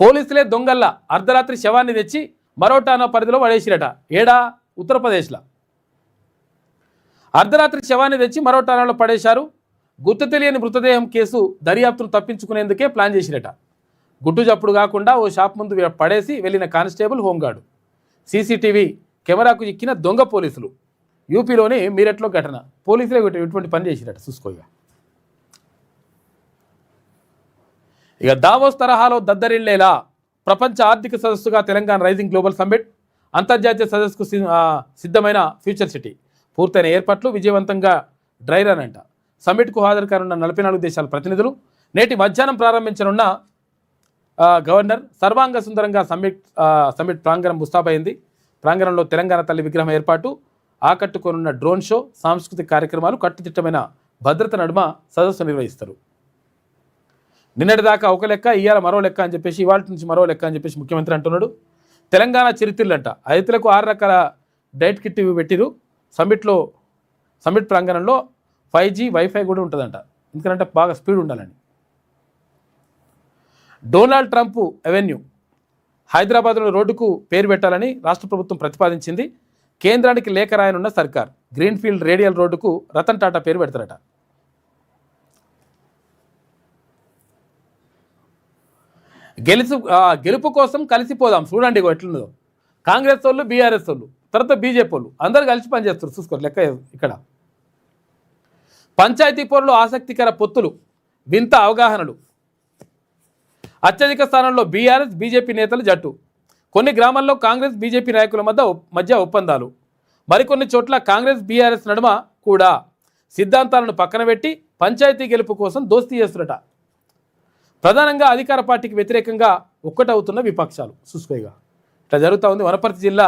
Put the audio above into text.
పోలీసులే దొంగల్లా అర్ధరాత్రి శవాన్ని తెచ్చి మరోటానో పరిధిలో పడేసిరట. ఏడా? ఉత్తరప్రదేశ్లో. అర్ధరాత్రి శవాన్ని తెచ్చి మరోటానోలో పడేశారు. గుర్తు తెలియని మృతదేహం కేసు దర్యాప్తును తప్పించుకునేందుకే ప్లాన్ చేసిరట. గుట్టు చప్పుడు కాకుండా ఓ షాప్ ముందు పడేసి వెళ్ళిన కానిస్టేబుల్ హోంగార్డు. సీసీటీవీ కెమెరాకు చిక్కిన దొంగ పోలీసులు. యూపీలోని మీరట్లో ఘటన. పోలీసులే ఇటువంటి పని చేసిరట చూసుకోగా ఇక దావోస్ తరహాలో దద్దరిల్లేలా ప్రపంచ ఆర్థిక సదస్సుగా తెలంగాణ రైజింగ్ గ్లోబల్ సమ్మిట్ అంతర్జాతీయ సదస్సుకు సి- సిద్ధమైన ఫ్యూచర్ సిటీ. పూర్తయిన ఏర్పాట్లు విజయవంతంగా డ్రై రన్ అంట. సమ్మిట్కు హాజరు కానున్న నలభై నాలుగు దేశాల ప్రతినిధులు నేటి మధ్యాహ్నం ప్రారంభించనున్న గవర్నర్ సర్వాంగ సుందరంగా సమ్మిట్ సమ్మిట్ ప్రాంగణం ముస్తాబైంది. ప్రాంగణంలో తెలంగాణ తల్లి విగ్రహం ఏర్పాటు ఆకట్టుకోనున్న డ్రోన్ షో సాంస్కృతిక కార్యక్రమాలు కట్టుదిట్టమైన భద్రత నడుమ సదస్సు నిర్వహిస్తారు. నిన్నటిదాకా ఒక లెక్క ఇవాళ మరో లెక్క అని చెప్పేసి ఇవాళ నుంచి మరో లెక్క అని చెప్పేసి ముఖ్యమంత్రి అంటున్నాడు. తెలంగాణ చరిత్రలంట రైతులకు ఆరు రకాల డైట్ కిట్ ఇవి పెట్టిరు సమ్మిట్లో సమ్మిట్ ప్రాంగణంలో ఫైవ్ జీ వైఫై కూడా ఉంటుందంట. ఎందుకంటే బాగా స్పీడ్ ఉండాలని. Donald Trump avenue. హైదరాబాద్లో రోడ్డుకు పేరు పెట్టాలని రాష్ట్ర ప్రభుత్వం ప్రతిపాదించింది. కేంద్రానికి లేఖ రాయనున్న సర్కార్. గ్రీన్ఫీల్డ్ రేడియల్ రోడ్డుకు రతన్ టాటా పేరు పెడతారట. గెలుసు ఆ, గెలుపు కోసం కలిసిపోదాం. చూడండి ఎట్లుందో. కాంగ్రెస్ వాళ్ళు బీఆర్ఎస్ వాళ్ళు తర్వాత బీజేపీ వాళ్ళు అందరు కలిసి పనిచేస్తారు. చూసుకోరు లెక్క ఇక్కడ. పంచాయతీ పోరులో ఆసక్తికర పొత్తులు వింత అవగాహనలు. అత్యధిక స్థానంలో బీఆర్ఎస్ బీజేపీ నేతలు జట్టు. కొన్ని గ్రామాల్లో కాంగ్రెస్ బీజేపీ నాయకుల మధ్య మధ్య ఒప్పందాలు. మరికొన్ని చోట్ల కాంగ్రెస్ బీఆర్ఎస్ నడుమ కూడా సిద్ధాంతాలను పక్కన పెట్టి పంచాయతీ గెలుపు కోసం దోస్తీ చేస్తున్నట. ప్రధానంగా అధికార పార్టీకి వ్యతిరేకంగా ఒక్కటవుతున్న విపక్షాలు. చూసుకోగా ఇట్లా జరుగుతూ ఉంది. వనపర్తి జిల్లా